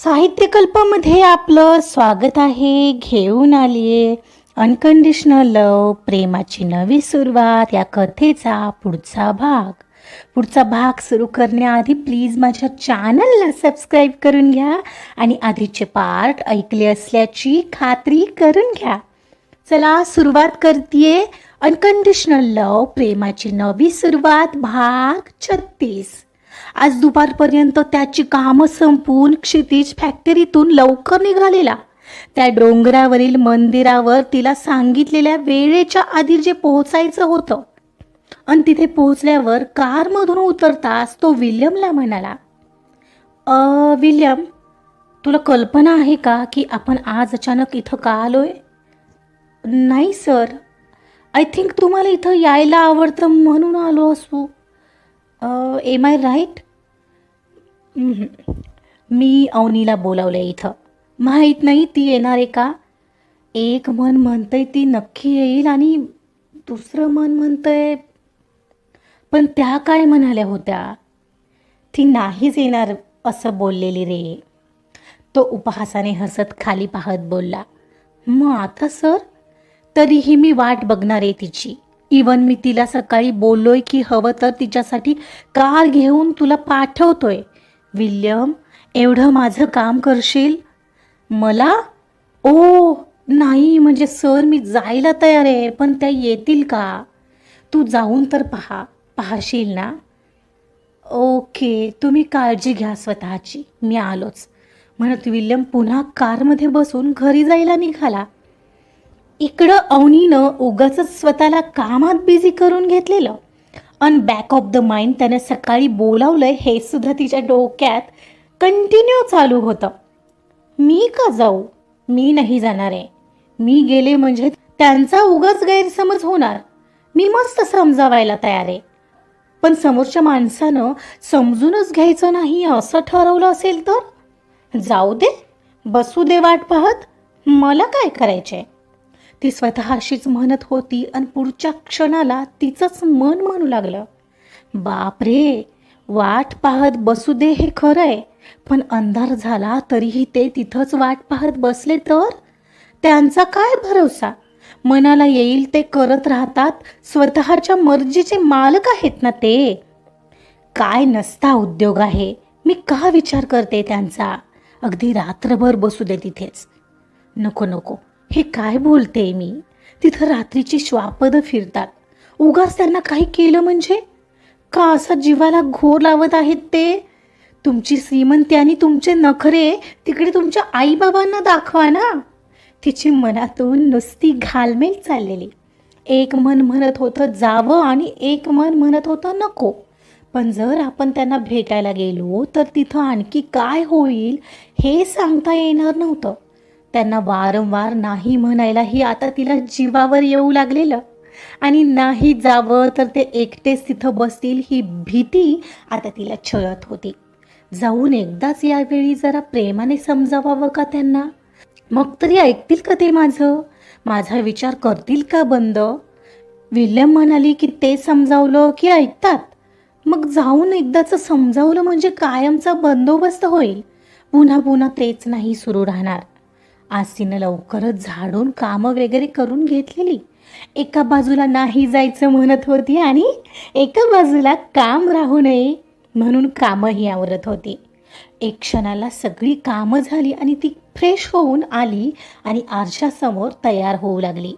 साहित्यकल्पामध्ये आपलं स्वागत आहे. घेऊन आली अनकंडिशनल लव प्रेमाची नवी सुरुवात या कथेचा पुढचा भाग. पुढचा भाग सुरू करण्याआधी प्लीज माझ्या चॅनलला सबस्क्राईब करून घ्या आणि आधीचे पार्ट ऐकले असल्याची खात्री करून घ्या. चला सुरुवात करते अनकंडिशनल लव प्रेमाची नवी सुरुवात भाग छत्तीस. आज दुपारपर्यंत त्याची कामं संपून क्षितिज फॅक्टरीतून लवकर निघालेला. त्या डोंगरावरील मंदिरावर तिला सांगितलेल्या वेळेच्या आधी जे पोहोचायचं होतं. आणि तिथे पोहोचल्यावर कारमधून उतरताच तो विल्यमला म्हणाला अ विल्यम तुला कल्पना आहे का की आपण आज अचानक इथं का आलोय? नाही सर. आय थिंक तुम्हाला इथं यायला आवडतं म्हणून आलो असू. एम आय राईट मी अवनीला बोलावलं इथं. माहीत नाही ती येणार आहे का? एक मन म्हणतंय ती नक्की येईल आणि दुसरं मन म्हणतंय पण त्या काय म्हणाल्या होत्या? ती नाहीच येणार असं बोललेली रे. तो उपहासाने हसत खाली पाहत बोलला मग आता सर? तरीही मी वाट बघणार आहे तिची. इवन मी तिला सकाळी बोललोय की हवं तर तिच्यासाठी कार घेऊन तुला पाठवतोय. विल्यम एवढं माझं काम करशील? मला? ओ नाही म्हणजे सर मी जायला तयार आहे पण त्या येतील का? तू जाऊन तर पहा पाहशील ना? ओके तुम्ही काळजी घ्या स्वतःची मी आलोच. म्हणत विल्यम पुन्हा कारमध्ये बसून घरी जायला निघाला. इकडं अवनीनं उगाच स्वतःला कामात बिझी करून घेतलेलं. अन बॅक ऑफ द माइंड त्यानं सकाळी बोलावलंय हे सुद्धा तिच्या डोक्यात कंटिन्यू चालू होतं. मी का जाऊ? मी नाही जाणार आहे. मी गेले म्हणजे त्यांचा उगाच गैरसमज होणार. मी मस्त समजावायला तयार आहे. पण समोरच्या माणसानं समजूनच घ्यायचं नाही असं ठरवलं असेल तर? जाऊ दे. बसू दे वाट पाहत. मला काय करायचंय? ती स्वतःशीच म्हणत होती आणि पुढच्या क्षणाला तिचंच मन म्हणू लागलं. बापरे वाट पाहत बसू दे हे खरं आहे पण अंधार झाला तरीही ते तिथंच वाट पाहत बसले तर? त्यांचा काय भरोसा? मनाला येईल ते करत राहतात स्वतःच्या मर्जीचे मालक आहेत ना ते? काय नसता उद्योग आहे मी का विचार करते त्यांचा? अगदी रात्रभर बसू दे तिथेच. नको नको. हे काय बोलते मी? तिथं रात्रीची श्वापदं फिरतात. उगाच त्यांना काही केलं म्हणजे? का असा जीवाला घोर लावत आहेत ते? तुमची श्रीमंती आणि तुमचे नखरे तिकडे तुमच्या आईबाबांना दाखवा ना. तिची मनातून नुसती घालमेल चाललेली. एक मन म्हणत होतं जावं आणि एक मन म्हणत होतं नको. पण जर आपण त्यांना भेटायला गेलो तर तिथं आणखी काय होईल हे सांगता येणार नव्हतं. त्यांना वारंवार नाही म्हणायलाही आता तिला जीवावर येऊ लागलेलं. आणि नाही जावं तर ते एकटेच तिथं बसतील ही भीती आता तिला छळत होती. जाऊन एकदाच यावेळी जरा प्रेमाने समजावावं का त्यांना? मग तरी ऐकतील का ते माझं? माझा विचार करतील का बंद? विल्यम म्हणाली की ते समजावलं की ऐकतात. मग जाऊन एकदाचं समजावलं म्हणजे कायमचा बंदोबस्त होईल. पुन्हा पुन्हा तेच नाही सुरू राहणार. आज तिनं लवकरच झाडून कामं वगैरे करून घेतलेली. एका बाजूला नाही जायचं म्हणत होती आणि एका बाजूला काम राहू नये म्हणून कामंही आवरत होती. एक क्षणाला सगळी कामं झाली आणि ती फ्रेश होऊन आली आणि आरशासमोर तयार होऊ लागली.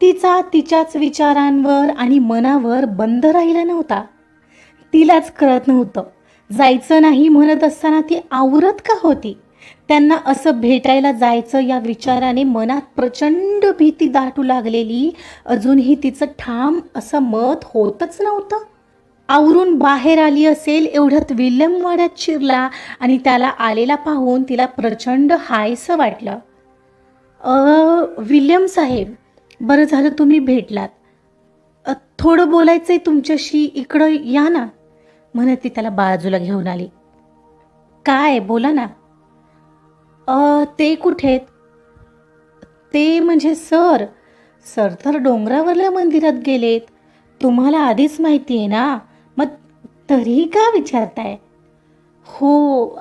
तिचा तिच्याच विचारांवर आणि मनावर बंद राहिला नव्हता. तिलाच कळत नव्हतं. जायचं नाही म्हणत असताना ती आवरत का होती? त्यांना असं भेटायला जायचं या विचाराने मनात प्रचंड भीती दाटू लागलेली. अजूनही तिचं ठाम असं मत होतच नव्हतं. आवरून बाहेर आली असेल एवढ्यात विल्यम वाड्यात शिरला आणि त्याला आलेला पाहून तिला प्रचंड हायसं वाटलं. अ विल्यम साहेब बरं झालं तुम्ही भेटलात. थोडं बोलायचं आहे तुमच्याशी इकडं या ना. म्हणत ती त्याला बाजूला घेऊन आली. काय बोला ना. ते कुठे आहेत? ते म्हणजे सर. सर तर डोंगरावरल्या मंदिरात गेलेत. तुम्हाला आधीच माहिती आहे ना? मग तरीही का विचारताय? हो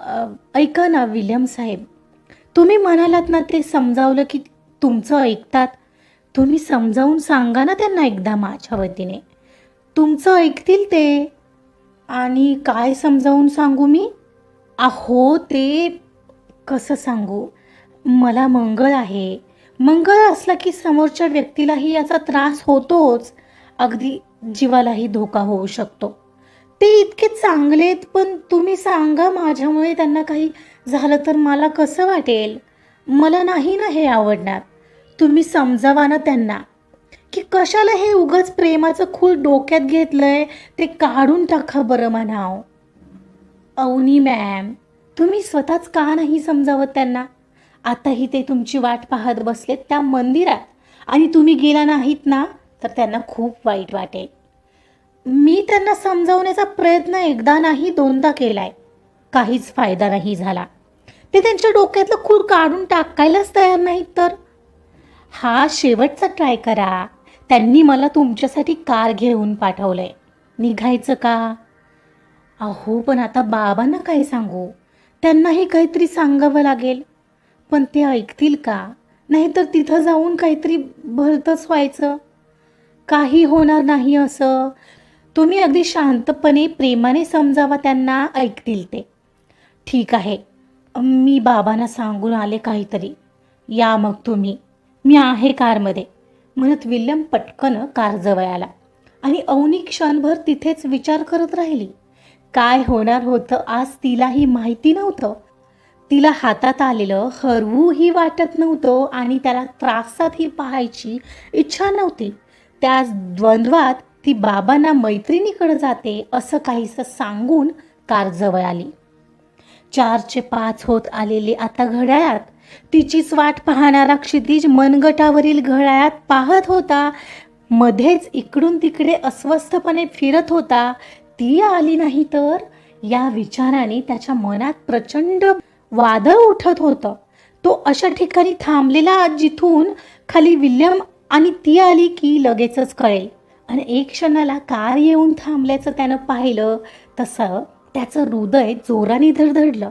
ऐका ना विल्यम साहेब. तुम्ही म्हणालात ना ते समजावलं की तुमचं ऐकतात. तुम्ही समजावून सांगा ना त्यांना एकदा माझ्या वतीने. तुमचं ऐकतील ते. आणि काय समजावून सांगू मी? अहो ते कसं सांगू? मला मंगळ आहे. मंगळ असला की समोरच्या व्यक्तीलाही याचा त्रास होतोच. अगदी जीवालाही धोका होऊ शकतो. ते इतके चांगलेत पण तुम्ही सांगा माझ्यामुळे त्यांना काही झालं तर मला कसं वाटेल? मला नाही ना हे आवडणार. तुम्ही समजावा ना त्यांना. की कशाला हे उगाच प्रेमाचं खूळ डोक्यात घेतलंय ते काढून टाका बरं म्हणाव. अवनी मॅम तुम्ही स्वतःच का नाही समजावत त्यांना? आताही ते तुमची वाट पाहत बसलेत त्या मंदिरात. आणि तुम्ही गेला नाहीत ना तर त्यांना खूप वाईट वाटेल. मी त्यांना समजावण्याचा प्रयत्न एकदा नाही दोनदा केलाय. काहीच फायदा नाही झाला. ते त्यांच्या डोक्यातलं खूर काढून टाकायलाच तयार नाहीत तर. हा शेवटचा ट्राय करा. त्यांनी मला तुमच्यासाठी कार घेऊन पाठवलंय. निघायचं का? अहो पण आता बाबांना काय सांगू? त्यांनाही काहीतरी सांगावं लागेल. पण ते ऐकतील का? नाहीतर तिथं जाऊन काहीतरी भलतंच व्हायचं. काही होणार नाही असं. तुम्ही अगदी शांतपणे प्रेमाने समजावा त्यांना ऐकतील ते. ठीक आहे. मी बाबांना सांगून आले काहीतरी. या मग तुम्ही. मी आहे कारमध्ये. म्हणत विल्यम पटकन कारजवळ आला. आणि अवनी क्षणभर तिथेच विचार करत राहिली. काय होणार होतं आज तिलाही माहिती नव्हतं. तिला हातात आलेलं हरवूही वाटत नव्हतं आणि त्याला त्रासातही पाहायची इच्छा नव्हती. त्या द्वंद्वात ती बाबांना मैत्रिणीकडे जाते असं काहीसं सांगून कार जवळ आली. चारचे पाच होत आलेले आता घड्याळात. तिचीच वाट पाहणारा क्षितिज मनगटावरील घड्याळात पाहत होता. मध्येच इकडून तिकडे अस्वस्थपणे फिरत होता. ती आली नाही तर? या विचाराने त्याच्या मनात प्रचंड वादळ उठत होतं. तो अशा ठिकाणी थांबलेला जिथून खाली विल्यम आणि ती आली की लगेचच कळेल. आणि एक क्षणाला कार येऊन थांबल्याचं त्यानं पाहिलं तसं त्याचं हृदय जोराने धडधडलं.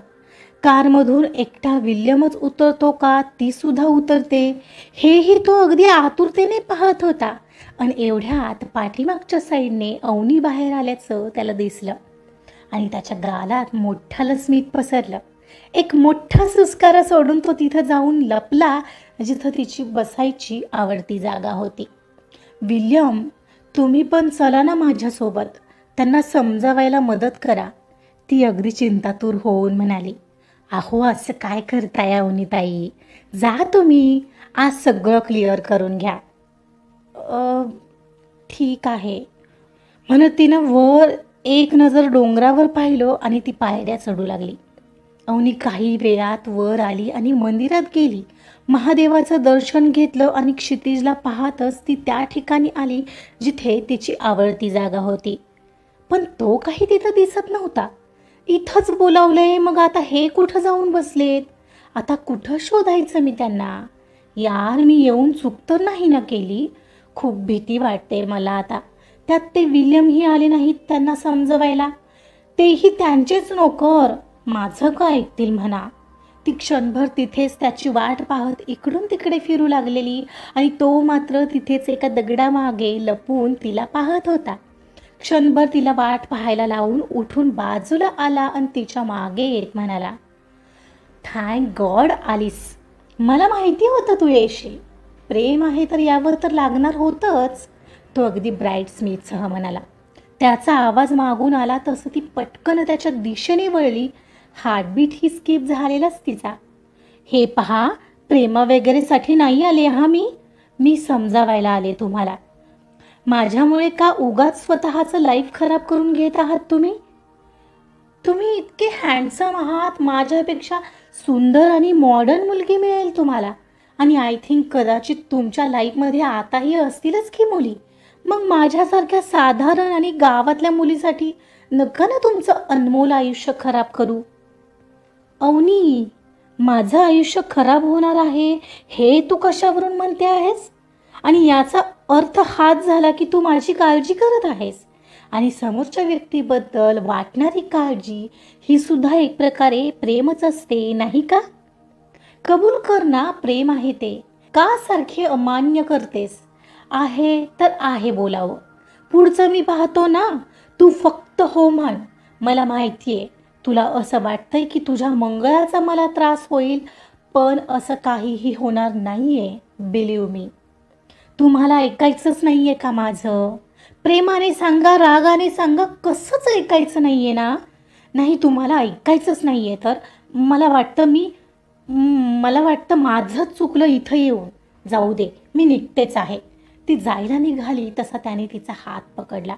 कारमधून एकटा विल्यमच उतरतो का ती सुद्धा उतरते. हेही तो अगदी आतुरतेने पाहत होता. आणि एवढ्यात पाठीमागच्या साईडने अवनी बाहेर आल्याचं त्याला दिसलं. आणि त्याच्या गालात मोठ्याला स्मित पसरलं. एक मोठा सुस्कारा सोडून तो तिथं जाऊन लपला जिथं तिची बसायची आवडती जागा होती. विल्यम तुम्ही पण चला ना माझ्यासोबत. त्यांना समजावायला मदत करा. ती अगदी चिंतातूर होऊन म्हणाली अहो असं काय करताय अवनीताई? जा तुम्ही. आज सगळं क्लिअर करून घ्या. ठीक आहे. म्हणत तिनं वर एक नजर डोंगरावर पाहिलं आणि ती पायऱ्या चढू लागली. अवनी काही वेळात वर आली आणि मंदिरात गेली. महादेवाचं दर्शन घेतलं आणि क्षितिजला पाहतच ती त्या ठिकाणी आली जिथे तिची आवडती जागा होती. पण तो काही तिथं दिसत नव्हता. इथंच बोलावलंय मग आता हे कुठं जाऊन बसलेत? आता कुठं शोधायचं मी त्यांना? यार मी येऊन चूक तर नाही ना केली? खूप भीती वाटते मला आता. त्यात ते विल्यमही आले नाहीत त्यांना समजवायला. तेही त्यांचेच नोकर. माझं का ऐकतील म्हणा? ती क्षणभर तिथेच त्याची वाट पाहत इकडून तिकडे फिरू लागलेली आणि तो मात्र तिथेच एका दगडामागे लपून तिला पाहत होता. क्षणभर तिला वाट पाहायला लावून उठून बाजूला आला आणि तिच्यामागे येत म्हणाला थँक गॉड आलीस. मला माहिती होतं तू येशील. प्रेम आहे तर यावर तर लागणार होतंच. तो अगदी ब्राईट स्मिथसह म्हणाला. त्याचा आवाज मागून आला तसं ती पटकन त्याच्या दिशेने वळली हार्टबीट ही स्किप झालेलाच तिचा. हे पहा प्रेमा वगैरेसाठी नाही आले हा मी? मी समजावायला आले तुम्हाला. माझ्यामुळे का उगाच स्वतःचं लाईफ खराब करून घेत आहात तुम्ही? तुम्ही इतके हँडसम आहात माझ्यापेक्षा सुंदर आणि मॉडर्न मुलगी मिळेल तुम्हाला. आणि आय थिंक कदाचित तुमच्या लाईफमध्ये आताही असतीलच की मुली. मग माझ्यासारख्या साधारण आणि गावातल्या मुलीसाठी नका ना तुमचं अनमोल आयुष्य खराब करू. अवनी माझं आयुष्य खराब होणार आहे हे तू कशावरून म्हणते आहेस? आणि याचा अर्थ हाच झाला की तू माझी काळजी करत आहेस. आणि समोरच्या व्यक्तीबद्दल वाटणारी काळजी ही सुद्धा एक प्रकारे प्रेमच असते नाही का? कबूल कर ना प्रेम आहे ते. का सारखे अमान्य करतेस? आहे तर आहे बोलावं. पुढचं मी पाहतो ना तू फक्त हो म्हण. मला माहिती आहे तुला असं वाटतंय की तुझ्या मंगळाचा मला त्रास होईल? पण असं काहीही होणार नाही आहे बिलीव मी तुम्हाला ऐकायचंच नाही आहे का माझं? प्रेमाने सांगा रागाने सांगा कसंच ऐकायचं नाही आहे ना? नाही तुम्हाला ऐकायचंच नाही आहे तर मला वाटतं मी मला वाटतं माझंच चुकलं इथं येऊन. जाऊ दे मी निघतेच आहे. ती जायला निघाली तसा त्याने तिचा हात पकडला.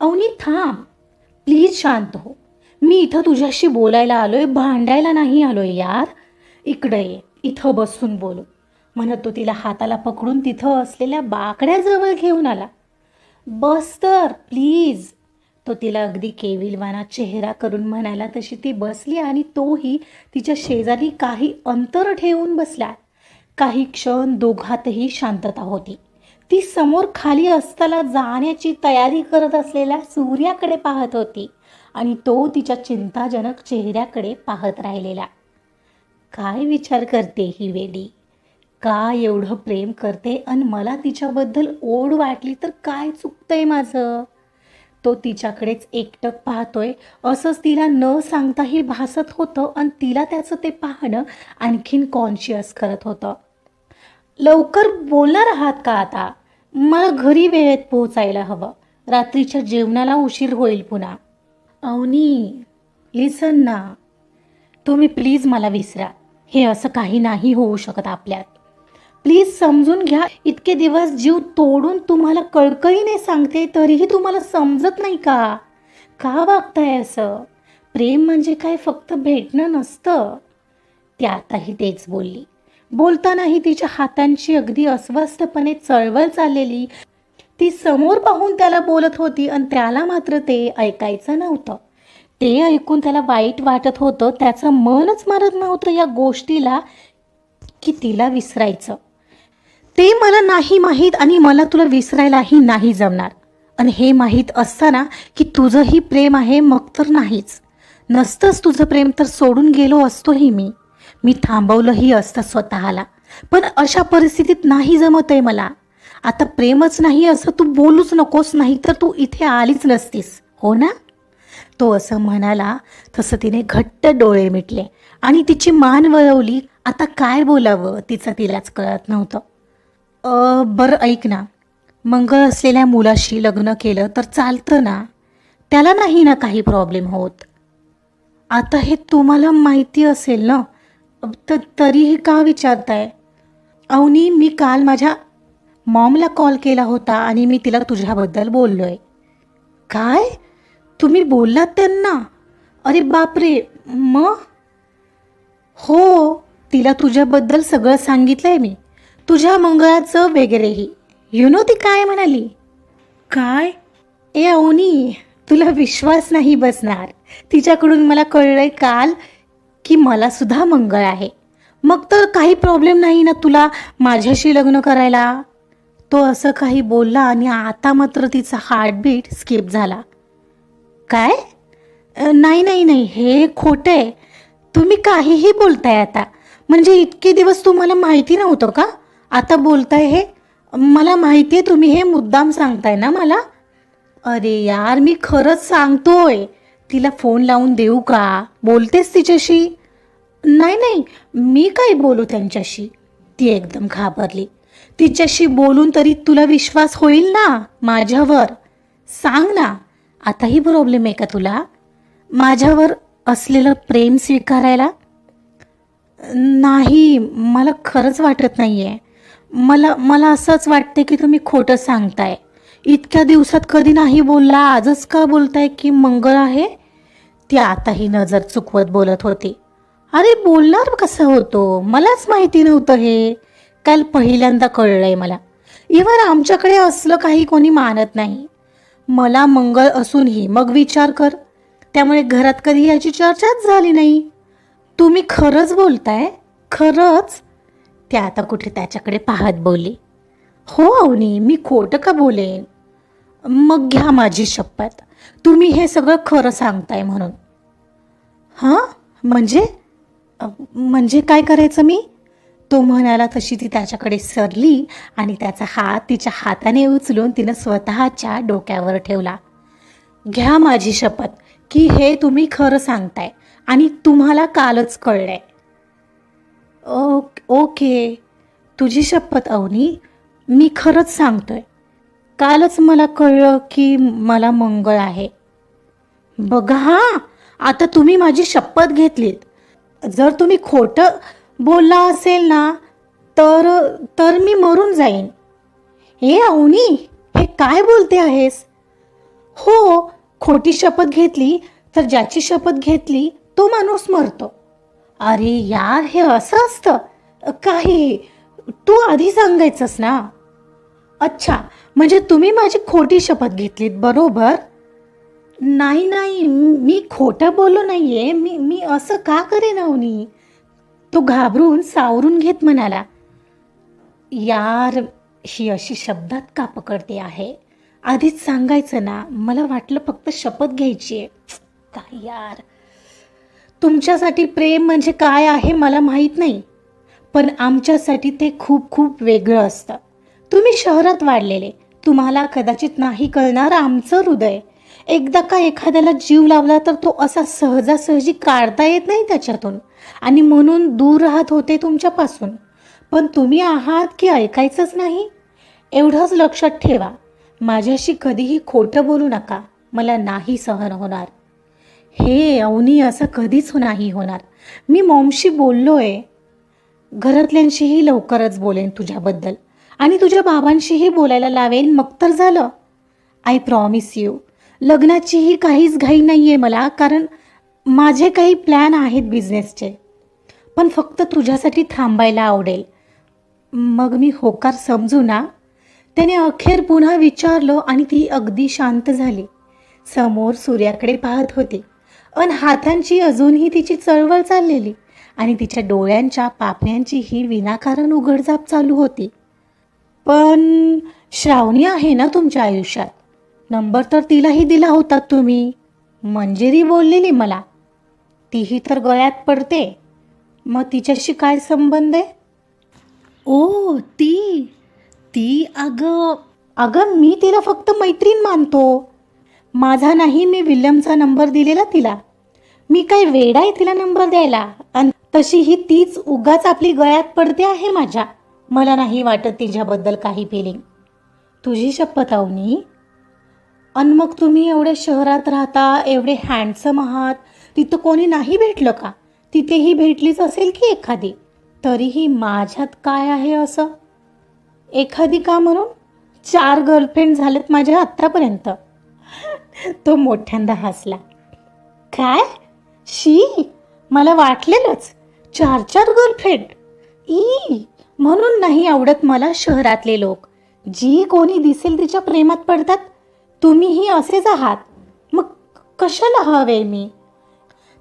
अवनी थांब. प्लीज शांत हो. मी इथं तुझ्याशी बोलायला आलोय भांडायला नाही आलोय यार. इकडे ये इथं बसून बोलू. म्हणत तो तिला हाताला पकडून तिथं असलेल्या बाकड्याजवळ घेऊन आला. बस तर प्लीज. तो तिला अगदी केविलवाना चेहरा करून म्हणाला तशी ती बसली आणि तोही तिच्या शेजारी काही अंतर ठेवून बसला. काही क्षण दोघातही शांतता होती. ती समोर खाली असताना जाण्याची तयारी करत असलेल्या सूर्याकडे पाहत होती. आणि तो तिच्या चिंताजनक चेहऱ्याकडे पाहत राहिलेला. काय विचार करते ही वेडी? का एवढं प्रेम करते आणि मला तिच्याबद्दल ओढ वाटली तर काय चुकतंय माझं? तो तिच्याकडेच एकटक पाहतोय असंच तिला न सांगताही भासत होतं आणि तिला त्याचं ते पाहणं आणखीन कॉन्शियस करत होतं. लवकर बोलणार आहात का आता? मला घरी वेळेत पोहोचायला हवं. रात्रीच्या जेवणाला उशीर होईल पुन्हा. अवनी लिसन ना. तुम्ही प्लीज मला विसरा. हे असं काही नाही होऊ शकत आपल्यात. प्लीज समजून घ्या इतके दिवस जीव तोडून तुम्हाला कळकळीने सांगते तरीही तुम्हाला समजत नाही का? का वागताय असं? प्रेम म्हणजे काय? फक्त भेटणं नसतं. ती आताही तेच बोलली. बोलतानाही तिच्या हातांची अगदी अस्वस्थपणे चळवळ चाललेली ती समोर पाहून त्याला बोलत होती आणि त्याला मात्र ते ऐकायचं नव्हतं. ते ऐकून त्याला वाईट वाटत होतं त्याचं मनच मारत नव्हतं या गोष्टीला की तिला विसरायचं. ते मला नाही माहीत आणि मला तुला विसरायलाही नाही जमणार. आणि हे माहीत असताना की तुझंही प्रेम आहे मग तर नाहीच. नसतंच तुझं प्रेम तर सोडून गेलो असतोही मी. मी थांबवलंही असतं स्वतःला. पण अशा परिस्थितीत नाही जमत आहे मला. आता प्रेमच नाही असं तू बोलूच नकोस नाही तर तू इथे आलीच नसतीस. हो ना? तो असं म्हणाला तसं तिने घट्ट डोळे मिटले आणि तिची मान वळवली. आता काय बोलावं तिचं तिलाच कळत नव्हतं. बरं ऐक ना. मंगळ असलेल्या मुलाशी लग्न केलं तर चालतं ना? त्याला नाही ना काही प्रॉब्लेम होत. आता हे तुम्हाला माहिती असेल ना? तर तरीही का विचारताय? अवनी मी काल माझ्या मॉमला कॉल केला होता आणि मी तिला तुझ्याबद्दल बोललो आहे काय? तुम्ही बोललात त्यांना? अरे बापरे मग हो तिला तुझ्याबद्दल सगळं सांगितलं आहे मी. तुझ्या मंगळाचं वगैरेही. यु नो ती काय म्हणाली? काय? ए अवनी तुला विश्वास नाही बसणार. तिच्याकडून मला कळलंय काल की मला सुद्धा मंगळ आहे. मग तर काही प्रॉब्लेम नाही ना तुला माझ्याशी लग्न करायला? तो असं काही बोलला आणि आता मात्र तिचा हार्टबीट स्किप झाला. काय? नाही नाही नाही हे खोटं आहे. तुम्ही काहीही बोलताय आता. म्हणजे इतके दिवस तुम्हाला माहिती नव्हतं का? आता बोलताय हे? मला माहिती आहे तुम्ही हे मुद्दाम सांगताय ना मला? अरे यार मी खरंच सांगतोय. तिला फोन लावून देऊ का? बोलतेस तिच्याशी? नाही नाही मी काय बोलू त्यांच्याशी? ती एकदम घाबरली. तिच्याशी बोलून तरी तुला विश्वास होईल ना माझ्यावर? सांग ना. आताही प्रॉब्लेम आहे का तुला? माझ्यावर असलेलं प्रेम स्वीकारायला? नाही मला खरंच वाटत नाही आहे मला मला असंच वाटते की तुम्ही खोटं सांगताय. इतक्या दिवसात कधी नाही बोलला आजच का बोलताय की मंगळ आहे? ती आताही नजर चुकवत बोलत होती. अरे बोलणार कसं होतो? मलाच माहिती नव्हतं हे. काल पहिल्यांदा कळलंय मला. इव्हन आमच्याकडे असलं काही कोणी मानत नाही. मला मंगळ असूनही मग विचार कर. त्यामुळे घरात कधी याची चर्चाच झाली नाही. तुम्ही खरंच बोलताय? खरंच? ते आता कुठे त्याच्याकडे पाहत बोलली. हो अवनी मी खोटं का बोलेन? मग घ्या माझी शपथ. तुम्ही हे सगळं खरं सांगताय म्हणून. हां? म्हणजे? म्हणजे काय करायचं मी? तो म्हणाला तशी ती त्याच्याकडे सरली आणि त्याचा हात तिच्या हाताने उचलून तिनं स्वतःच्या डोक्यावर ठेवला. घ्या माझी शपथ की हे तुम्ही खरं सांगताय आणि तुम्हाला कालच कळलंय. ओके. तुझी शपथ अवनी. मी खरंच सांगतोय. कालच मला कळलं की मला मंगळ आहे. बघा हा आता तुम्ही माझी शपथ घेतलीत. जर तुम्ही खोटं बोलला असेल ना तर तर मी मरून जाईन. हे अवनी हे काय बोलते आहेस? हो खोटी शपथ घेतली तर ज्याची शपथ घेतली तो माणूस मरतो. अरे यार हे असं असतं? काही तू आधी सांगायचंस ना? अच्छा म्हणजे तुम्ही माझी खोटी शपथ घेतलीत बरोबर? नाही नाही मी खोटं बोललो नाहीये मी मी असं का करेन अवनी? तो घाबरून सावरून घेत म्हणाला यार ही अशी शब्दात का पकडते आहे? आधीच सांगायचं ना मला वाटलं फक्त शपथ घ्यायची आहे. काय यार तुमच्यासाठी प्रेम म्हणजे काय आहे मला माहीत नाही पण आमच्यासाठी ते खूप खूप वेगळं असतं. तुम्ही शहरात वाढलेले तुम्हाला कदाचित नाही कळणार आमचं हृदय. एकदा का एखाद्याला जीव लावला तर तो असा सहजासहजी काढता येत नाही त्याच्यातून. आणि म्हणून दूर राहत होते तुमच्यापासून. पण तुम्ही आहात की ऐकायचंच नाही? एवढंच लक्षात ठेवा. माझ्याशी कधीही खोटं बोलू नका. मला नाही सहन होणार. हे अवनी असं कधीच नाही होणार. मी मॉमशी बोललो आहे घरातल्यांशीही लवकरच बोलेन तुझ्याबद्दल. आणि तुझ्या बाबांशीही बोलायला लावेन. मग तर झालं. आय प्रॉमिस यू लग्नाचीही काहीच घाई नाही आहे मला कारण माझे काही प्लॅन आहेत बिझनेसचे पण फक्त तुझ्यासाठी थांबायला आवडेल. मग मी होकार समजू ना? त्याने अखेर पुन्हा विचारलं आणि ती अगदी शांत झाली. समोर सूर्याकडे पाहत होती. अन हातांची अजूनही तिची चळवळ चाललेली आणि तिच्या डोळ्यांच्या पापण्यांची ही विनाकारण उघडझाप चालू होती. पण श्रावणी आहे ना तुमच्या आयुष्यात? नंबर तर तिलाही दिला होता तुम्ही. मंजेरी बोललेली मला. तीही तर गळ्यात पडते. मग तिच्याशी काय संबंध आहे? ओ ती ती अगं अगं मी तिला फक्त मैत्रीण मानतो. माझा नाही मी विल्यमचा नंबर दिलेला तिला. मी काय वेड आहे तिला नंबर द्यायला? आणि तशीही तीच उगाच आपली गळ्यात पडते आहे माझ्या. मला नाही वाटत तिच्याबद्दल काही फिलिंग तुझी शपथ अवनी अन मग तुम्ही एवढ्या शहरात राहता एवढे हँडसम आहात तिथं कोणी नाही भेटलं का? तिथेही भेटलीच असेल की एखादी? तरीही माझ्यात काय आहे असं? एखादी का म्हणून? चार गर्लफ्रेंड झालेत माझ्या आत्तापर्यंत. तो मोठ्यांदा हसला. काय? शी मला वाटलेलंच. चार चार गर्लफ्रेंड ई म्हणून नाही आवडत मला शहरातले लोक. जी कोणी दिसेल तिच्या प्रेमात पडतात तुम्हीही असेच आहात. मग कशाला हवे मी?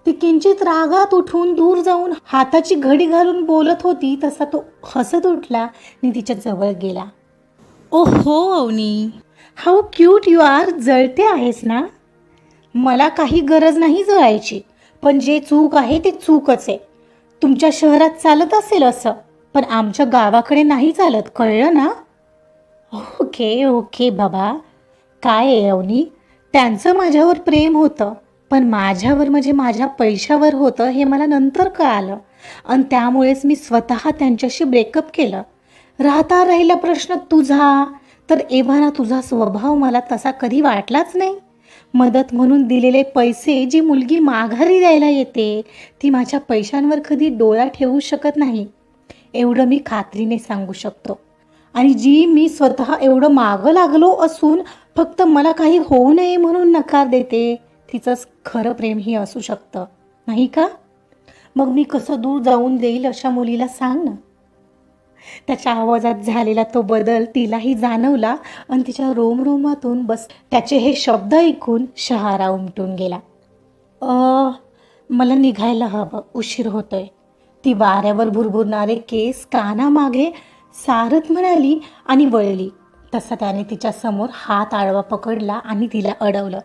ती किंचित रागात उठून दूर जाऊन हाताची घडी घालून बोलत होती तसा तो हसत उठला आणि तिच्या जवळ गेला. ओ हो Avni. How cute you are जळते आहेस ना? मला काही गरज नाही जळायची पण जे चूक आहे ते चूकच आहे. तुमच्या शहरात चालत असेल असं पण आमच्या गावाकडे नाही चालत कळलं ना? ओके ओके बाबा. काय आहे अवनी? त्यांचं माझ्यावर प्रेम होतं पण माझ्यावर म्हणजे माझ्या पैशावर होतं हे मला नंतर कळालं. आणि त्यामुळेच मी स्वतः त्यांच्याशी ब्रेकअप केलं. राहता राहिला प्रश्न तुझा तर एव्हाना तुझा स्वभाव मला तसा कधी वाटलाच नाही. मदत म्हणून दिलेले पैसे जी मुलगी माघारी द्यायला येते ती माझ्या पैशांवर कधी डोळा ठेवू शकत नाही. एवढं मी खात्रीने सांगू शकतो. आणि जी मी स्वतः एवढं मागं लागलो असून फक्त मला काही होऊ नये म्हणून नकार देते तिचंच खरं प्रेम ही असू शकतं. नाही का? मग मी कसं दूर जाऊन देईल अशा मुलीला सांग ना. त्याच्या आवाजात झालेला तो बदल तिलाही जाणवला आणि तिच्या रोमरोमातून बस त्याचे हे शब्द ऐकून शहारा उमटून गेला. अ मला निघायला हवं उशीर होतोय. ती वाऱ्यावर भुरभुरणारे केस कानामागे सारथ म्हणाली आणि वळली. तसा त्याने तिच्यासमोर हात आळवा पकडला आणि तिला अडवलं.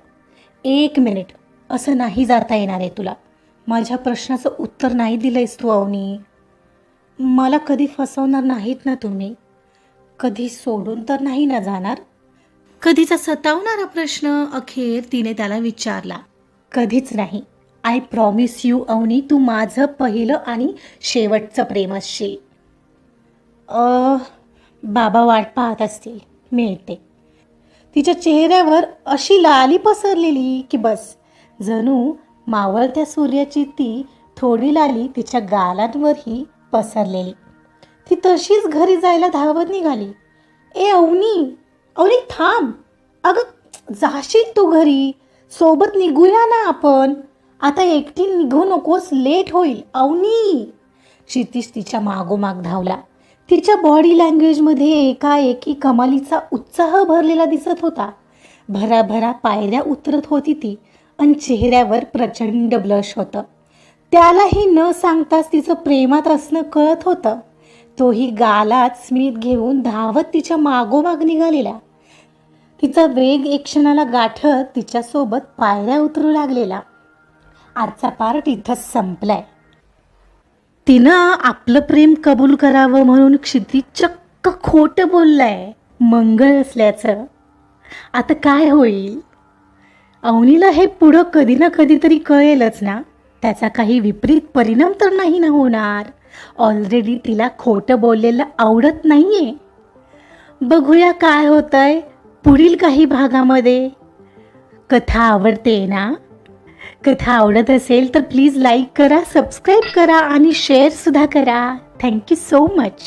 एक मिनिट असं नाही जाता येणार आहे तुला. माझ्या प्रश्नाचं उत्तर नाही दिलंयस तू अवनी. मला कधी फसवणार नाहीत ना तुम्ही? कधी सोडून तर नाही ना जाणार? कधीचा सतावणारा प्रश्न अखेर तिने त्याला विचारला. कधीच नाही. आय प्रॉमिस यू अवनी तू माझं पहिलं आणि शेवटचं प्रेम असशील. बाबा वाट पाहत असतील. मिळते. तिच्या चेहऱ्यावर अशी लाली पसरलेली की बस. जणू मावळत्या सूर्याची ती थोडी लाली तिच्या गालांवरही पसरलेली. ती तशीच घरी जायला धावत निघाली. ए अवनी अवनी थांब. अगं जाशील तू घरी? सोबत निघूया ना आपण. आता एकटी निघू नकोस लेट होईल. अवनी. क्षितिश तिच्या मागोमाग धावला. तिच्या बॉडी लँग्वेजमध्ये एकाएकी कमालीचा उत्साह भरलेला दिसत होता. भराभरा पायऱ्या उतरत होती ती आणि चेहऱ्यावर प्रचंड ब्लश होतं. त्यालाही न सांगताच तिचं प्रेमात असणं कळत होतं. तोही गालात स्मित घेऊन धावत तिच्या मागोमाग निघालेला. तिचा वेग एक क्षणाला गाठत तिच्यासोबत पायऱ्या उतरू लागलेला. आजचा पार्ट इथंच संपलाय. तिनं आपलं प्रेम कबूल करावं म्हणून क्षिती चक्क खोटं बोललाय. मंगळ असल्याचं. आता काय होईल? अवनीला हे पुढं कधी ना कधीतरी कळेलच ना. त्याचा काही विपरीत परिणाम तर नाही ना होणार. ऑलरेडी तिला खोटं बोललेलं आवडत नाही आहे बघूया काय होतंय पुढील काही भागामध्ये. कथा आवडते ना? कथा आवडत असेल तर प्लीज लाईक करा सबस्क्राईब करा आणि शेअरसुद्धा करा. Thank you so much